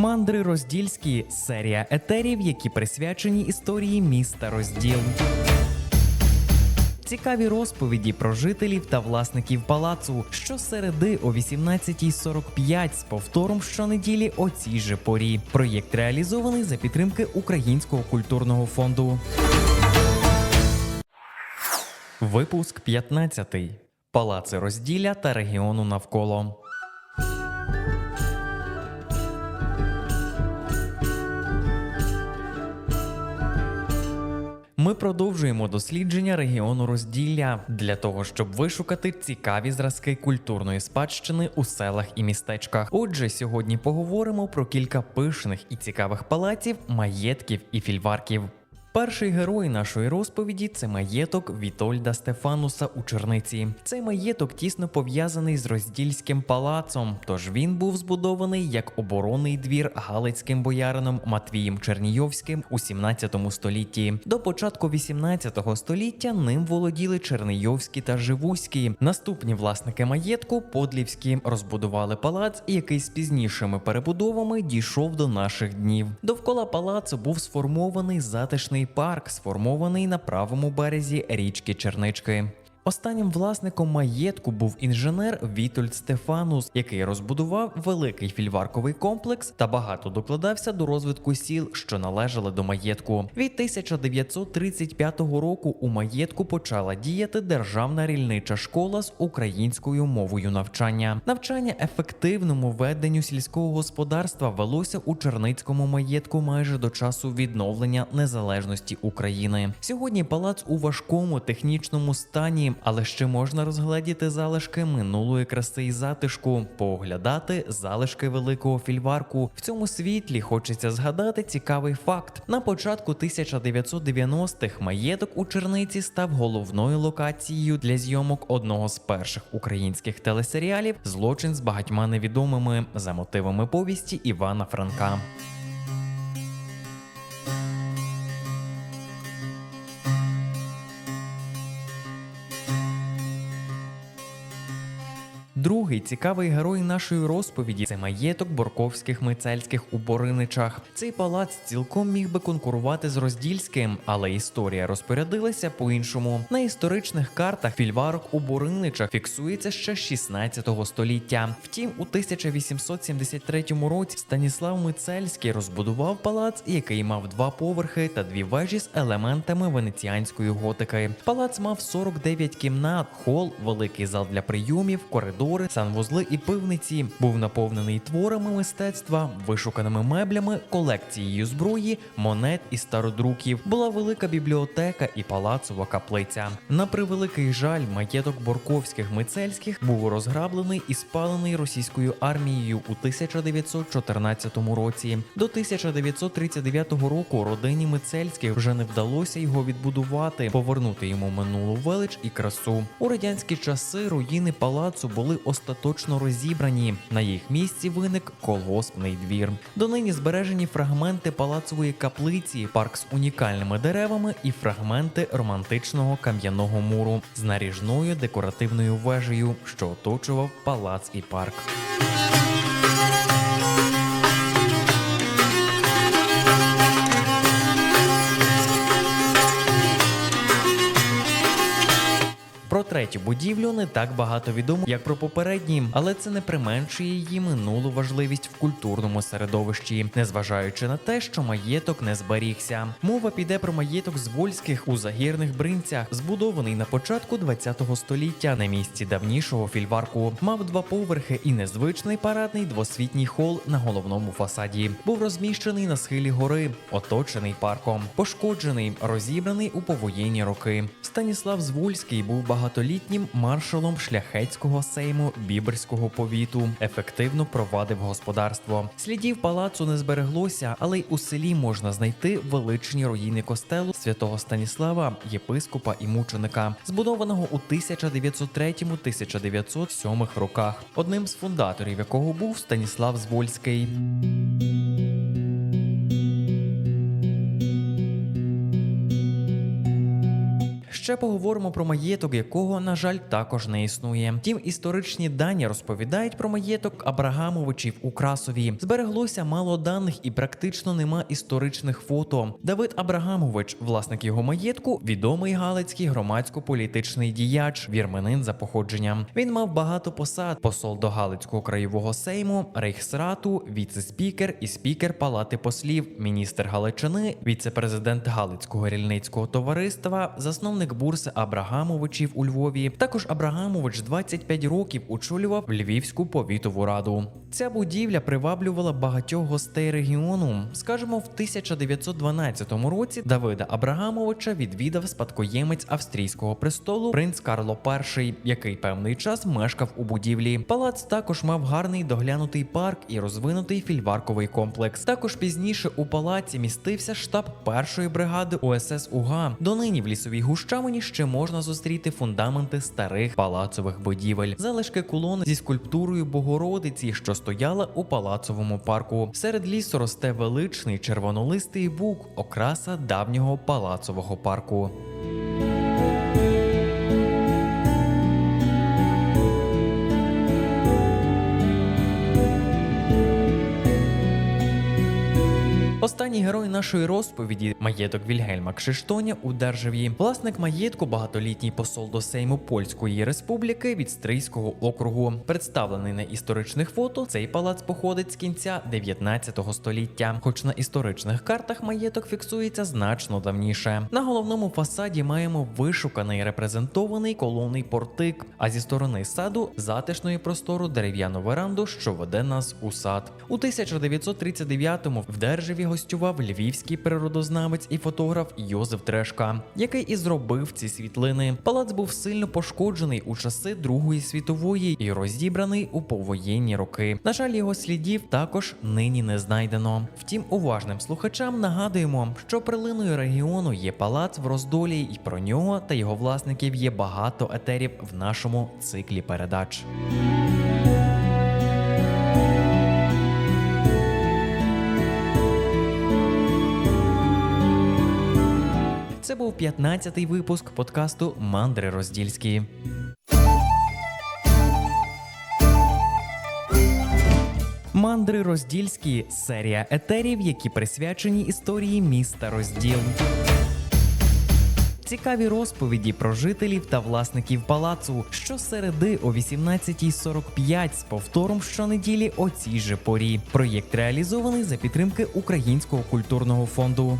Мандри Роздільські серія етерів, які присвячені історії міста Розділ. Цікаві розповіді про жителів та власників палацу щосереди о 18.45 з повтором щонеділі о цій же порі. Проєкт реалізований за підтримки Українського культурного фонду. Випуск 15. Палаци розділля та регіону навколо. Продовжуємо дослідження регіону розділля для того, щоб вишукати цікаві зразки культурної спадщини у селах і містечках. Отже, сьогодні поговоримо про кілька пишних і цікавих палаців, маєтків і фільварків. Перший герой нашої розповіді це маєток Вітольда Стефануса у Черниці. Цей маєток тісно пов'язаний з роздільським палацом, тож він був збудований як оборонний двір галицьким боярином Матвієм Чернійовським у 17 столітті. До початку 18 століття ним володіли Чернийовські та Живуські. Наступні власники маєтку Подлівські розбудували палац, який з пізнішими перебудовами дійшов до наших днів. Довкола палацу був сформований затишний парк, сформований на правому березі річки Чернички. Останнім власником маєтку був інженер Вітольд Стефанус, який розбудував великий фільварковий комплекс та багато докладався до розвитку сіл, що належали до маєтку. Від 1935 року у маєтку почала діяти державна рільнича школа з українською мовою навчання. Навчання ефективному веденню сільського господарства велося у Черницькому маєтку майже до часу відновлення незалежності України. Сьогодні палац у важкому технічному стані, але ще можна розгледіти залишки минулої краси і затишку, пооглядати залишки великого фільварку. В цьому світлі хочеться згадати цікавий факт: на початку 1990-х маєток у Черниці став головною локацією для зйомок одного з перших українських телесеріалів Злочин з багатьма невідомими за мотивами повісті Івана Франка. Другий цікавий герой нашої розповіді це маєток борковських мицельських у Бориничах. Цей палац цілком міг би конкурувати з роздільським, але історія розпорядилася по-іншому. На історичних картах фільварок у Бориничах фіксується ще з 16 століття. Втім, у 1873 році Станіслав Мицельський розбудував палац, який мав два поверхи та дві вежі з елементами венеціанської готики. Палац мав 49 кімнат, хол, великий зал для прийомів, коридори, санвузли і пивниці. Був наповнений творами мистецтва, вишуканими меблями, колекцією зброї, монет і стародруків. Була велика бібліотека і палацова каплиця. На превеликий жаль, маєток Борковських мицельських був розграблений і спалений російською армією у 1914 році. До 1939 року родині Мицельських вже не вдалося його відбудувати, повернути йому минулу велич і красу. У радянські часи руїни палацу були остаточно розібрані. На їх місці виник колгоспний двір. Донині збережені фрагменти палацової каплиці, парк з унікальними деревами і фрагменти романтичного кам'яного муру з наріжною декоративною вежею, що оточував палац і парк. Про третю будівлю не так багато відомо, як про попередні, але це не применшує її минулу важливість в культурному середовищі, незважаючи на те, що маєток не зберігся. Мова піде про маєток з Вольських у загірних бринцях, збудований на початку ХХ століття на місці давнішого фільварку. Мав два поверхи і незвичний парадний двосвітній хол на головному фасаді. Був розміщений на схилі гори, оточений парком, пошкоджений, розібраний у повоєнні роки. Станіслав Звольський був багатолітнім маршалом шляхетського сейму Біберського повіту, ефективно провадив господарство. Слідів палацу не збереглося, але й у селі можна знайти величні руїни костелу святого Станіслава, єпископа і мученика, збудованого у 1903-1907 роках. Одним з фундаторів якого був Станіслав Звольський. Ще поговоримо про маєток, якого, на жаль, також не існує. Втім, історичні дані розповідають про маєток Абрагамовичів у Красові. Збереглося мало даних і практично нема історичних фото. Давид Абрагамович, власник його маєтку, відомий галицький громадсько-політичний діяч, вірменин за походженням. Він мав багато посад: посол до Галицького краєвого сейму, рейхсрату, віце-спікер і спікер Палати послів, міністр Галичини, віце-президент Галицького рільницького товариства, засновник бурси Абрагамовичів у Львові. Також Абрагамович 25 років очолював Львівську повітову раду. Ця будівля приваблювала багатьох гостей регіону. Скажімо, в 1912 році Давида Абрагамовича відвідав спадкоємець австрійського престолу принц Карло І, який певний час мешкав у будівлі. Палац також мав гарний доглянутий парк і розвинутий фільварковий комплекс. Також пізніше у палаці містився штаб першої бригади УСС УГА. Донині в лісовій гущавині ще можна зустріти фундаменти старих палацових будівель, залишки колон зі скульптурою Богородиці, що стояла у палацовому парку. Серед лісу росте величний червонолистий бук, окраса давнього палацового парку. Останній герой нашої розповіді маєток Вільгельма Кшиштоня у Державі. Власник маєтку, багатолітній посол до Сейму Польської Республіки від Стрийського округу. Представлений на історичних фото, цей палац походить з кінця 19 століття. Хоч на історичних картах маєток фіксується значно давніше. На головному фасаді маємо вишуканий репрезентований колонний портик, а зі сторони саду затишної простору дерев'яну веранду, що веде нас у сад. У 1939-му в Державі гостював львівський природознавець і фотограф Йозеф Трешка, який і зробив ці світлини. Палац був сильно пошкоджений у часи Другої світової і розібраний у повоєнні роки. На жаль, його слідів також нині не знайдено. Втім, уважним слухачам нагадуємо, що прилиною регіону є палац в роздолі, і про нього та його власників є багато етерів в нашому циклі передач. Був 15-й випуск подкасту Мандри Роздільські. Мандри Роздільські серія етерів, які присвячені історії міста Розділ. Цікаві розповіді про жителів та власників палацу щосереди о 18.45 з повтором щонеділі о цій же порі. Проєкт реалізований за підтримки Українського культурного фонду.